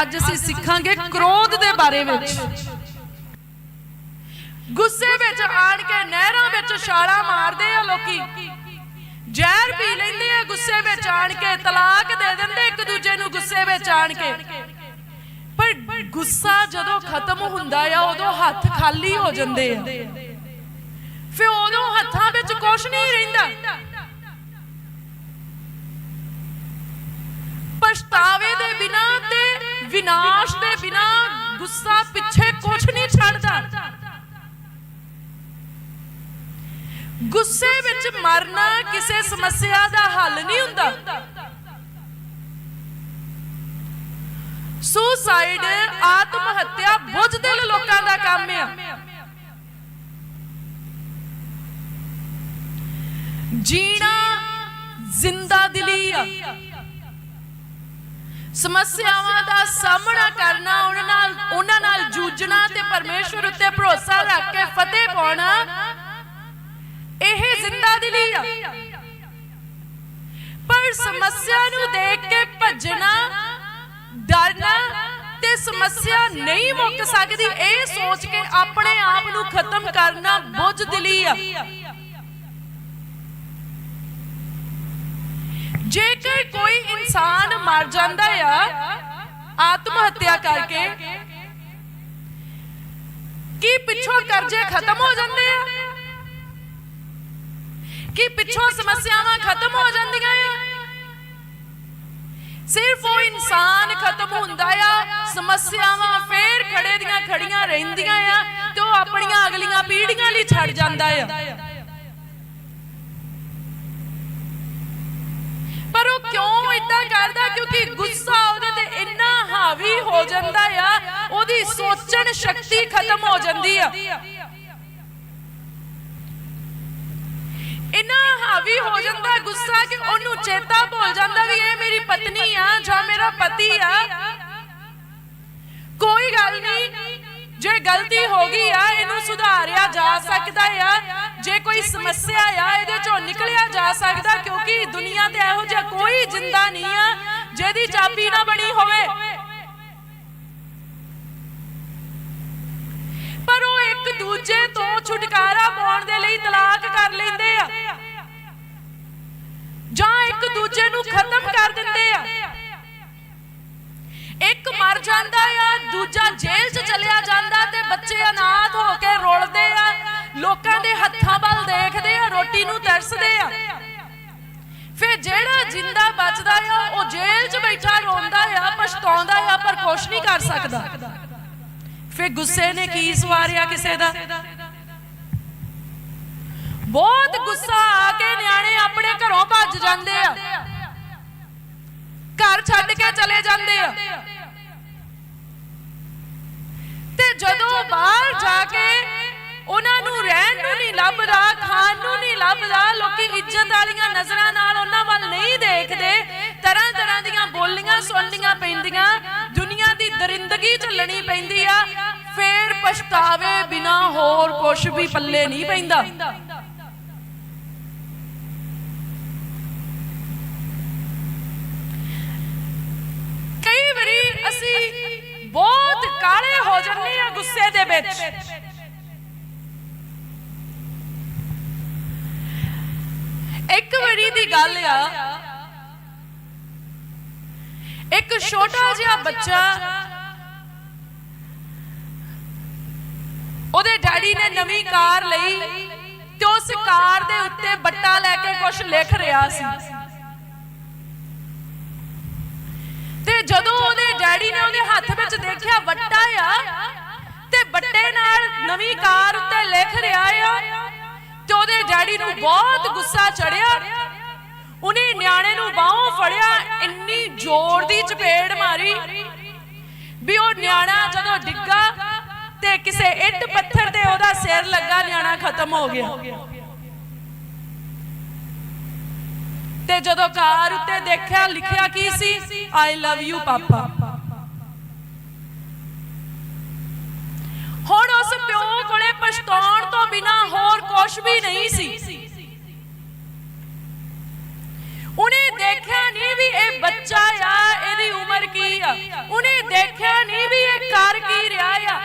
ਅੱਜ ਅਸੀਂ ਸਿੱਖਾਂਗੇ ਕ੍ਰੋਧ ਦੇ ਬਾਰੇ ਵਿੱਚ। ਗੁੱਸੇ ਵਿੱਚ ਆਣ ਕੇ ਨਹਿਰਾਂ ਵਿੱਚ ਛਾਲਾਂ ਮਾਰਦੇ ਆ ਲੋਕੀ। ਜ਼ਹਿਰ ਪੀ ਲੈਂਦੇ ਆ, ਗੁੱਸੇ ਵਿੱਚ ਆਣ ਕੇ ਤਲਾਕ ਦੇ ਦਿੰਦੇ ਇੱਕ ਦੂਜੇ ਨੂੰ ਗੁੱਸੇ ਵਿੱਚ ਆਣ ਕੇ। ਪਰ ਗੁੱਸਾ ਜਦੋਂ ਖਤਮ ਹੁੰਦਾ ਆ, ਉਦੋਂ ਹੱਥ ਖਾਲੀ ਹੋ ਜਾਂਦੇ ਆ। ਫਿਰ ਉਦੋਂ ਹੱਥਾਂ ਵਿੱਚ ਕੁਝ ਨਹੀਂ ਰਹਿੰਦਾ। ਪਛਤਾਵੇ ਦੇ ਬਿਨਾ ਤੇ ਵਿਨਾਸ਼ ਦੇ ਬਿਨਾ ਗੁੱਸਾ ਪਿੱਛੇ ਕੁਝ ਨਹੀਂ ਛੱਡਦਾ। ਗੁੱਸੇ ਵਿੱਚ ਮਰਨਾ ਕਿਸੇ ਸਮੱਸਿਆ ਦਾ ਹੱਲ ਨਹੀਂ ਹੁੰਦਾ। ਸੁਸਾਈਡ ਆਤਮ ਹੱਤਿਆ ਬੁੱਝਦਿਲ ਲੋਕਾਂ ਦਾ ਕੰਮ ਆ। ਜੀਣਾ ਜ਼ਿੰਦਾ ਦਿਲੀ ਆ। ਸਮੱਸਿਆਵਾਂ ਦਾ ਸਾਹਮਣਾ ਕਰਨਾ, ਉਹਨਾਂ ਨਾਲ ਉਹਨਾਂ ਨਾਲ ਜੂਝਣਾ ਤੇ ਪਰਮੇਸ਼ਵਰ ਉੱਤੇ ਭਰੋਸਾ ਰੱਖ ਕੇ ਫਤਿਹ ਪਾਉਣਾ, ਇਹ ਜ਼ਿੰਦਾ ਦਿਲੀ ਆ। ਪਰ ਸਮੱਸਿਆ ਨੂੰ ਦੇਖ ਕੇ ਭੱਜਣਾ, ਡਰਨਾ ਤੇ ਸਮੱਸਿਆ ਨਹੀਂ ਮੁੱਕ ਸਕਦੀ, ਇਹ ਸੋਚ ਕੇ ਆਪਣੇ ਆਪ ਨੂੰ ਖਤਮ ਕਰਨਾ ਬੁੱਝਦਿਲੀ ਆ। ਜੇਕਰ ਕੋਈ ਇਨਸਾਨ ਮਰ ਜਾਂਦਾ ਆ, ਆਤਮ ਹੱਤਿਆ ਕਰਕੇ ਕੀ ਪਿੱਛੋਂ ਕਰਜ਼ੇ ਖਤਮ ਹੋ ਜਾਂਦੇ ਆ? ਕਿ ਪਿੱਛੋਂ ਸਮੱਸਿਆਵਾਂ ਖਤਮ ਹੋ ਜਾਂਦੀਆਂ ਆ? ਸਿਰਫ ਉਹ ਇਨਸਾਨ ਖਤਮ ਹੁੰਦਾ ਆ, ਸਮੱਸਿਆਵਾਂ ਫੇਰ ਖੜੇ ਦੀਆਂ ਖੜੀਆਂ ਰਹਿੰਦੀਆਂ ਆ ਤੇ ਉਹ ਆਪਣੀਆਂ ਅਗਲੀਆਂ ਪੀੜ੍ਹੀਆਂ ਲਈ ਛੱਡ ਜਾਂਦਾ ਆ। ਪਰ ਉਹ ਕਿਉਂ ਇਦਾਂ ਕਰਦਾ? ਕਿਉਂਕਿ ਗੁੱਸਾ ਉਹਦੇ ਤੇ ਇੰਨਾ ਹਾਵੀ ਹੋ ਜਾਂਦਾ ਆ, ਉਹਦੀ ਸੋਚਣ ਸ਼ਕਤੀ ਖਤਮ ਹੋ ਜਾਂਦੀ ਆ। ਇੰਨਾ ਹਾਵੀ ਹੋ ਜਾਂਦਾ, ਗੁੱਸਾ ਕਿ ਉਹਨੂੰ ਚੇਤਾ ਭੁੱਲ ਜਾਂਦਾ ਵੀ ਇਹ ਮੇਰੀ ਪਤਨੀ ਆ ਜਾਂ ਮੇਰਾ ਪਤੀ ਆ। ਕੋਈ ਗੱਲ ਨਹੀਂ, ਜੇ ਗਲਤੀ ਹੋ ਗਈ ਆ, ਇਹਨੂੰ ਸੁਧਾਰਿਆ ਜਾ ਸਕਦਾ ਆ। ਜੇ ਕੋਈ ਸਮੱਸਿਆ ਆ, ਇਹਦੇ ਚੋਂ ਨਿਕਲਿਆ ਜਾ ਸਕਦਾ ਕਿਉਂਕਿ ਦੁਨੀਆ ਤੇ ਇਹੋ ਜਿਹਾ ਕੋਈ ਜਿੰਦਾ ਨਹੀਂ ਆ ਜਿਹਦੀ ਚਾਬੀ ਨਾ ਬਣੀ ਹੋਵੇ। ਪਰ ਉਹ ਇੱਕ ਦੂਜੇ ਤੋਂ ਛੁਟਕਾਰਾ ਪਾਉਣ ਦੇ ਲਈ ਤਲਾਕ ਕਰ ਲੈਂਦੇ ਆ। ਜਾਂ ਇੱਕ ਦੂਜੇ ਨੂੰ ਜਿੰਦਾ ਬਚਦਾ ਆ, ਉਹ ਜੇਲ੍ਹ 'ਚ ਬੈਠਾ ਰੋਂਦਾ ਆ, ਪਛਤਾਉਂਦਾ ਆ, ਪਰ ਕੁਛ ਨਹੀਂ ਕਰ ਸਕਦਾ। ਫਿਰ ਗੁੱਸੇ ਨੇ ਕੀ ਸਵਾਰਿਆ ਕਿਸੇ ਦਾ? ਬਹੁਤ ਗੁੱਸਾ ਆ ਕੇ ਨਿਆਣੇ ਆਪਣੇ ਘਰੋਂ ਭੱਜ ਜਾਂਦੇ ਆ। ਘਰ ਛੱਡ ਕੇ ਚਲੇ ਜਾਂਦੇ ਆ। ਤੇ ਜਦੋਂ ਬਾਹਰ ਜਾ ਕੇ ਉਹਨਾਂ ਨੂੰ ਰਹਿਣ ਨੂੰ ਨਹੀਂ ਲੱਭਦਾ, ਖਾਣ ਨੂੰ ਨਹੀਂ ਲੱਭਦਾ, ਲੋਕੀ ਇੱਜ਼ਤ ਵਾਲੀਆਂ ਨਜ਼ਰਾਂ ਨਾਲ ਦੀਆਂ ਸੁਣਨੀਆਂ ਪੈਂਦੀਆਂ, ਦੁਨੀਆ ਦੀ ਦਰਿੰਦਗੀ ਝੱਲਣੀ ਪੈਂਦੀ ਆ, ਫੇਰ ਪਛਤਾਵੇ ਬਿਨਾ ਹੋਰ ਕੁਝ ਵੀ ਪੱਲੇ ਨਹੀਂ ਪੈਂਦਾ। ਕਈ ਵਾਰੀ ਅਸੀਂ ਬਹੁਤ ਕਾਲੇ ਹੋ ਜਾਂਦੇ ਆ ਗੁੱਸੇ ਦੇ ਵਿੱਚ। ਇੱਕ ਵਾਰੀ ਦੀ ਗੱਲ ਆ ਇੱਕ ਛੋਟਾ ਜਿਹਾ ਬੱਚਾ ਉਹਦੇ ਡੈਡੀ ਨੇ ਨਵੀਂ ਕਾਰ ਲਈ ਤੇ ਉਸ ਕਾਰ ਦੇ ਉੱਤੇ ਬੱਟਾ ਲੈ ਕੇ ਕੁਝ ਲਿਖ ਰਿਹਾ ਸੀ। ਤੇ ਜਦੋਂ ਉਹਦੇ ਡੈਡੀ ਨੇ ਉਹਦੇ ਹੱਥ ਵਿੱਚ ਦੇਖਿਆ ਵੱਟਾ ਆ ਤੇ ਵੱਟੇ ਨਾਲ ਨਵੀਂ ਕਾਰ ਉੱਤੇ ਲਿਖ ਰਿਹਾ ਆ ਤੇ ਉਹਦੇ ਡੈਡੀ ਨੂੰ ਬਹੁਤ ਗੁੱਸਾ ਚੜਿਆ ਉਹਨੇ ਨਿਆਣੇ ਨੂੰ ਬਾਹੋਂ ਫੜਿਆ, ਇੰਨੀ ਜ਼ੋਰ ਦੀ ਚਪੇੜ ਮਾਰੀ। ਵੀ ਉਹ ਨਿਆਣਾ ਜਦੋਂ ਡਿੱਗਾ ਤੇ ਕਿਸੇ ਇੱਟ ਪੱਥਰ ਤੇ ਉਹਦਾ ਸਿਰ ਲੱਗਾ, ਨਿਆਣਾ ਖਤਮ ਹੋ ਗਿਆ। ਤੇ ਜਦੋਂ ਕਾਰ ਉੱਤੇ ਦੇਖਿਆ, ਲਿਖਿਆ ਕੀ ਸੀ? ਆਈ ਲਵ ਯੂ ਪਾਪਾ। ਹੁਣ ਉਸ ਪਿਓ ਕੋਲੇ ਪਛਤਾਉਣ ਤੋਂ ਬਿਨਾ ਹੋਰ ਕੁਝ ਵੀ ਨਹੀਂ ਸੀ। ਉਹਨੇ ਦੇਖਿਆ ਨਹੀਂ ਵੀ ਇਹ ਬੱਚਾ ਆ, ਇਹਦੀ ਉਮਰ ਕੀ ਆ? ਉਹਨੇ ਦੇਖਿਆ ਨਹੀਂ ਵੀ ਇਹ ਕਰ ਕੀ ਰਿਹਾ ਆ?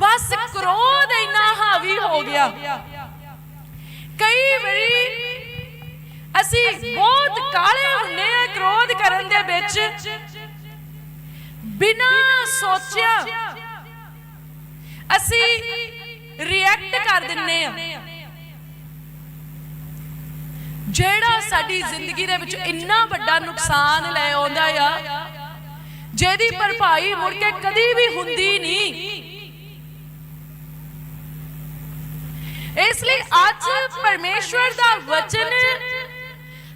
ਬਸ ਕ੍ਰੋਧ ਇੰਨਾ ਹਾਵੀ ਹੋ ਗਿਆ। ਕਈ ਵਾਰੀ ਅਸੀਂ ਬਹੁਤ ਕਾਲੇ ਹੁੰਨੇ ਆ ਕ੍ਰੋਧ ਕਰਨ ਦੇ ਵਿੱਚ। ਬਿਨਾ ਸੋਚਿਆ ਅਸੀਂ ਰਿਐਕਟ ਕਰ ਦਿੰਨੇ ਆ। ਜਿਹੜਾ ਸਾਡੀ ਜ਼ਿੰਦਗੀ ਦੇ ਵਿੱਚ ਇੰਨਾ ਵੱਡਾ ਨੁਕਸਾਨ ਲੈ ਆਉਂਦਾ ਆ, ਜਿਹਦੀ ਭਰਪਾਈ ਮੁੜ ਕੇ ਕਦੀ ਵੀ ਹੁੰਦੀ ਨਹੀਂ। ਇਸ ਲਈ ਅੱਜ ਪਰਮੇਸ਼ਵਰ ਦਾ ਵਚਨ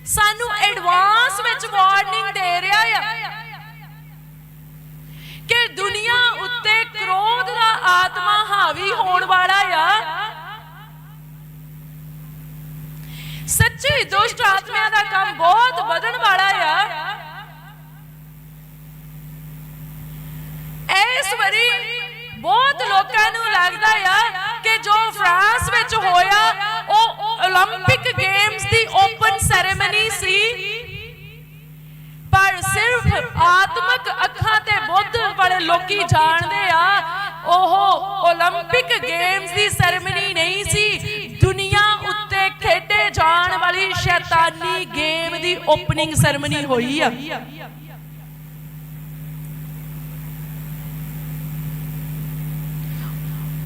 ਸਾਨੂੰ ਐਡਵਾਂਸ ਵਿੱਚ ਵਾਰਨਿੰਗ ਦੇ ਰਿਹਾ ਆ ਕਿ ਦੁਨੀਆ ਉੱਤੇ ਕ੍ਰੋਧ ਦਾ ਆਤਮਾ ਹਾਵੀ ਹੋਣ ਵਾਲਾ ਆ ਸੱਚੀ ਦੁਸ਼ਟ ਆਤਮਿਆਂ ਦਾ ਕੰਮ ਬਹੁਤ ਵਧਣ ਵਾਲਾ ਆ ਇਸ ਵਾਰੀ ਬਹੁਤ ਲੋਕਾਂ ਨੂੰ ਲੱਗਦਾ ਆ ਕਿ ਜੋ ਫਰਾਂਸ ਵਿੱਚ ਹੋਇਆ ਉਹ 올림픽 ਗੇਮਸ ਦੀ ਓਪਨ ਸੈਰੇਮਨੀ ਸੀ ਪਰ ਸਿਰਫ ਆਤਮਿਕ ਅੱਖਾਂ ਤੇ ਬੁੱਧ ਵਾਲੇ ਲੋਕੀ ਜਾਣਦੇ ਆ ਉਹ 올림픽 ਗੇਮਸ ਦੀ ਸੈਰੇਮਨੀ ਨਹੀਂ ਸੀ ਦੁਨੀਆ ਉੱਤੇ ਖੇਡੇ ਵਾਲੀ ਸ਼ੈਤਾਨੀ ਗੇਮ ਦੀ ਓਪਨਿੰਗ ਸੈਰੇਮਨੀ ਹੋਈ ਆ।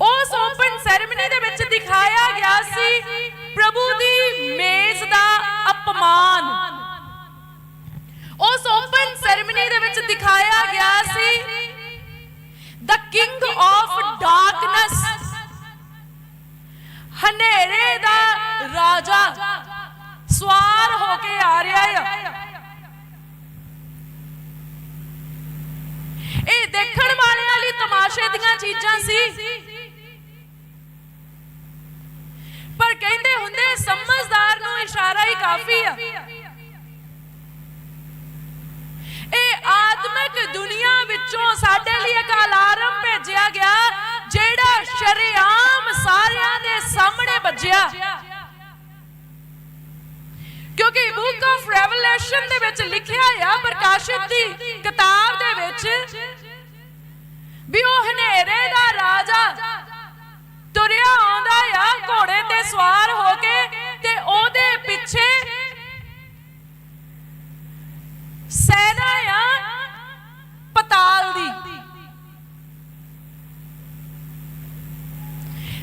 ਉਸ ਓਪਨ ਸੈਰੇਮਨੀ ਦੇ ਵਿੱਚ ਦਿਖਾਇਆ ਗਿਆ ਸੀ ਪ੍ਰਭੂ ਦੀ ਮੇਜ਼ ਦਾ ਅਪਮਾਨ। ਉਸ ਓਪਨ ਸੈਰੇਮਨੀ ਦੇ ਵਿੱਚ ਦਿਖਾਇਆ ਗਿਆ ਸੀ ਦ ਕਿੰਗ ਆਫ ਡਾਰਕਨੈਸ ਹਨੇਰੇ ਦਾ ਰਾਜਾ ਸਵਾਰ ਹੋ ਕੇ ਆ ਰਿਹਾ ਆ। ਇਹ ਦੇਖਣ ਵਾਲਿਆਂ ਲਈ ਤਮਾਸ਼ੇ ਦੀਆਂ ਚੀਜ਼ਾਂ ਸੀ। ਪਰ ਕਹਿੰਦੇ ਹੁੰਦੇ ਸਮਝਦਾਰ ਨੂੰ ਇਸ਼ਾਰਾ ਹੀ ਕਾਫੀ ਆ। ਇਹ ਆਤਮਿਕ ਦੁਨੀਆ ਵਿੱਚੋਂ ਸਾਡੇ ਲਈ ਇੱਕ ਅਲਾਰਮ ਭੇਜਿਆ ਗਿਆ, ਜਿਹੜਾ ਸ਼ਰੀਆਮ ਸਾਰਿਆਂ ਦੇ ਸਾਹਮਣੇ ਵੱਜਿਆ। ਕਿਉਂਕਿ ਬੁੱਕ ਆਫ ਰੈਵਲੇਸ਼ਨ ਦੇ ਵਿੱਚ ਲਿਖਿਆ ਆ, ਪ੍ਰਕਾਸ਼ਿਤ ਦੀ ਕਿਤਾਬ ਦੇ ਵਿੱਚ, ਵੀ ਉਹ ਹਨੇਰੇ ਦਾ ਰਾਜਾ ਤੁਰਿਆ ਆਉਂਦਾ ਆ, ਘੋੜੇ ਤੇ ਸਵਾਰ ਹੋ ਕੇ ਤੇ ਉਹਦੇ ਪਿੱਛੇ ਸੈਨਾ ਆ, ਪਤਾਲ ਦੀ।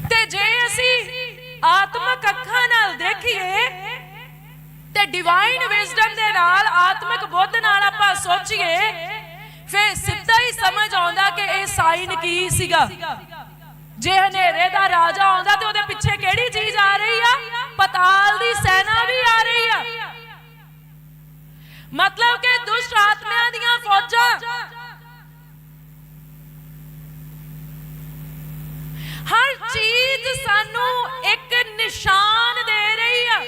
ਤੇ ਜੇ ਅਸੀਂ ਆਤਮਿਕ ਅੱਖਾਂ ਨਾਲ ਦੇਖੀਏ ਤੇ ਡਿਵਾਈਨ ਵਿਜ਼ਡਮ ਦੇ ਨਾਲ, ਆਤਮਿਕ ਬੁੱਧ ਨਾਲ ਆਪਾਂ ਸੋਚੀਏ, ਫਿਰ ਸਿੱਧਾ ਹੀ ਸਮਝ ਆਉਂਦਾ ਕਿ ਇਹ ਸਾਈਨ ਕੀ ਸੀਗਾ। ਜੇ ਹਨੇਰੇ ਦਾ ਰਾਜਾ ਆਉਂਦਾ ਤੇ ਉਹਦੇ ਪਿੱਛੇ ਕਿਹੜੀ ਚੀਜ਼ ਆ ਰਹੀ ਆ? ਪਤਾਲ ਦੀ ਸੈਨਾ ਵੀ ਆ ਰਹੀ ਆ। ਮਤਲਬ ਕਿ ਦੁਸ਼ਟ ਆਤਮਿਆਂ ਦੀਆਂ ਫੌਜਾਂ। ਹਰ ਚੀਜ਼ ਸਾਨੂੰ ਇੱਕ ਨਿਸ਼ਾਨ ਦੇ ਰਹੀ ਆ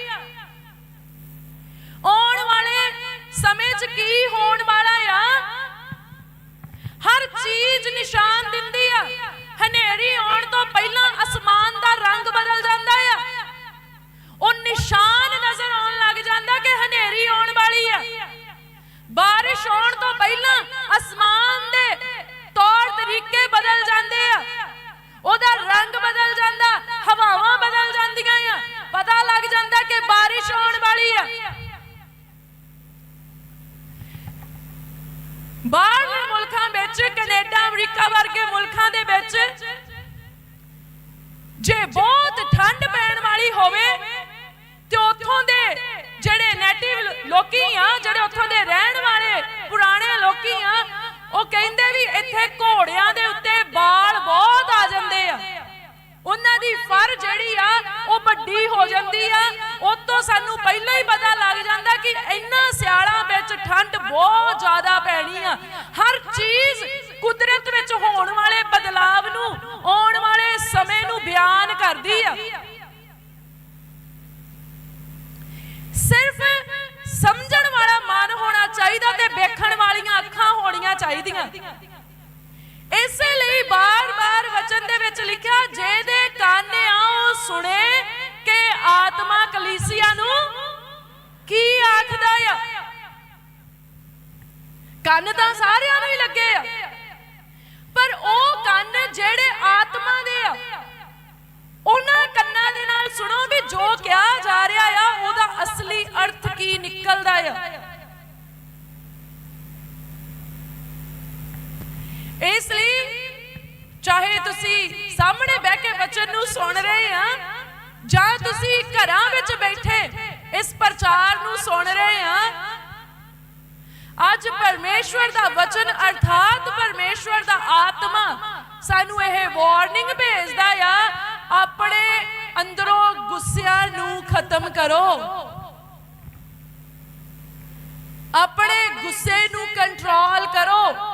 ਆਉਣ ਵਾਲੇ ਸਮੇਂ 'ਚ ਕੀ ਹੋਣ ਵਾਲਾ ਆ? ਹਰ ਚੀਜ਼ ਨਿਸ਼ਾਨ ਦਿੰਦੀ ਆ। ਹਨੇਰੀ ਆਉਣ ਤੋਂ ਪਹਿਲਾਂ ਅਸਮਾਨ ਦਾ ਰੰਗ ਬਦਲ ਜਾਂਦਾ ਆ। ਉਹ ਨਿਸ਼ਾਨ ਨਜ਼ਰ ਆਉਣ ਲੱਗ ਜਾਂਦਾ ਕਿ ਹਨੇਰੀ ਆਉਣ ਵਾਲੀ ਆ। ਬਾਰਿਸ਼ ਆਉਣ ਤੋਂ ਜੇ ਬਹੁਤ ਠੰਡ ਪੈਣ ਵਾਲੀ ਹੋਵੇ ਤੇ ਉੱਥੋਂ ਦੇ ਜਿਹੜੇ ਨੇਟਿਵ ਲੋਕੀ ਆ, ਜਿਹੜੇ ਉੱਥੋਂ ਦੇ ਰਹਿਣ ਵਾਲੇ ਪੁਰਾਣੇ ਲੋਕੀ ਆ, ਉਹ ਕਹਿੰਦੇ ਵੀ ਇੱਥੇ ਘੋੜਿਆਂ ਦੇ ਉੱਤੇ ਬਾਲ ਬਹੁਤ ਆ ਜਾਂਦੇ ਆ। ਉਹਨਾਂ ਦੀ ਫਰ ਜਿਹੜੀ ਆ, ਉਹ ਵੱਡੀ ਹੋ ਜਾਂਦੀ ਆ। ਉਹ ਤੋਂ ਸਾਨੂੰ ਪਹਿਲਾਂ ਹੀ ਪਤਾ ਲੱਗ ਜਾਂਦਾ ਕਿ ਇੰਨਾ ਸਿਆਲਾਂ ਵਿੱਚ ਠੰਡ ਬਹੁਤ ਜ਼ਿਆਦਾ ਪੈਣੀ ਆ ਹਰ ਚੀਜ਼ ਕੁਦਰਤ ਵਿੱਚ ਹੋਣ ਵਾਲੇ ਬਦਲਾਵ ਨੂੰ ਆਉਣ ਵਾਲੇ ਸਮੇਂ ਨੂੰ ਬਿਆਨ ਕਰਦੀ ਆ। ਸਿਰਫ ਸਮਝਣ ਵਾਲਾ ਮਨ ਹੋਣਾ ਚਾਹੀਦਾ ਤੇ ਵੇਖਣ ਵਾਲੀਆਂ ਅੱਖਾਂ ਹੋਣੀਆਂ ਚਾਹੀਦੀਆਂ। ਇਸੇ ਲਈ ਬਾਰ-ਬਾਰ ਵਚਨ ਦੇ ਵਿੱਚ ਲਿਖਿਆ, ਜਿਹਦੇ ਕੰਨ ਆ ਉਹ ਸੁਣੇ ਕਿ ਆਤਮਾ ਕਲੀਸਿਆ ਨੂੰ ਕੀ ਆਖਦਾ ਆ? ਕੰਨ ਤਾਂ ਸਾਰਿਆਂ ਨੂੰ ਹੀ ਲੱਗੇ ਆ। ਪਰ ਉਹ ਕੰਨ ਜਿਹੜੇ ਆਤਮਾ ਦੇ ਆ ਉਹਨਾਂ ਕੰਨਾਂ ਦੇ ਨਾਲ ਸੁਣੋ ਵੀ ਜੋ ਕਿਹਾ ਜਾ ਰਿਹਾ ਆ, ਉਹਦਾ ਅਸਲੀ ਅਰਥ ਕੀ ਨਿਕਲਦਾ ਆ। ਇਸ ਲਈ ਚਾਹੇ ਤੁਸੀਂ ਸਾਹਮਣੇ ਬਹਿ ਕੇ ਬਚਨ ਨੂੰ ਸੁਣ ਰਹੇ ਆ, ਜਾਂ ਤੁਸੀਂ ਘਰਾਂ ਵਿੱਚ ਬੈਠੇ ਇਸ ਪ੍ਰਚਾਰ ਨੂੰ ਸੁਣ ਰਹੇ ਆ, ਅੱਜ ਪਰਮੇਸ਼ਵਰ ਦਾ ਵਚਨ ਅਰਥਾਤ ਪਰਮੇਸ਼ਵਰ ਦਾ ਆਤਮਾ ਸਾਨੂੰ ਇਹ ਵਾਰਨਿੰਗ ਭੇਜਦਾ ਆ ਆਪਣੇ ਅੰਦਰੋਂ ਗੁੱਸਿਆਂ ਨੂੰ ਖਤਮ ਕਰੋ। ਆਪਣੇ ਗੁੱਸੇ ਨੂੰ ਕੰਟਰੋਲ ਕਰੋ।